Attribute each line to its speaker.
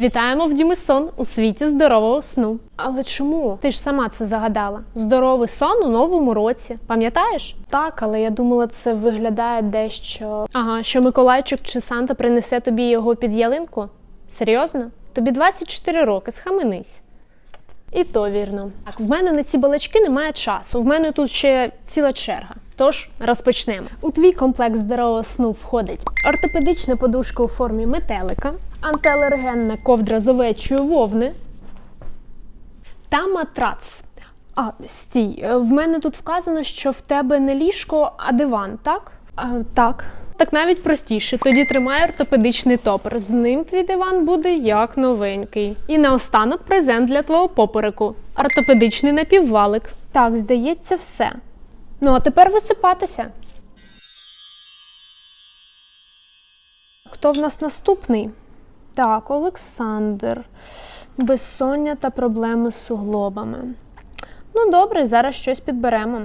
Speaker 1: Вітаємо в Дімі сон у світі здорового сну. Але чому? Ти ж сама це загадала. Здоровий сон у новому році. Пам'ятаєш?
Speaker 2: Так, але я думала, це виглядає дещо.
Speaker 1: Ага, що Миколайчик чи Санта принесе тобі його під ялинку? Серйозно? Тобі 24 роки, схаменись.
Speaker 2: І то вірно.
Speaker 1: Так, в мене на ці балачки немає часу. В мене тут ще ціла черга. Тож розпочнемо. У твій комплект здорового сну входить ортопедична подушка у формі метелика, антиалергенна ковдра з овечої вовни та матрац. А, стій, е, в мене тут вказано, що в тебе не ліжко, а диван, так?
Speaker 2: А, так.
Speaker 1: Так навіть простіше. Тоді тримай ортопедичний топер. З ним твій диван буде як новенький. І наостанок презент для твого попереку. Ортопедичний напіввалик. Так, здається, все. Ну а тепер висипатися. Хто в нас наступний? Так, Олександр. Безсоння та проблеми з суглобами. Ну, добре, зараз щось підберемо.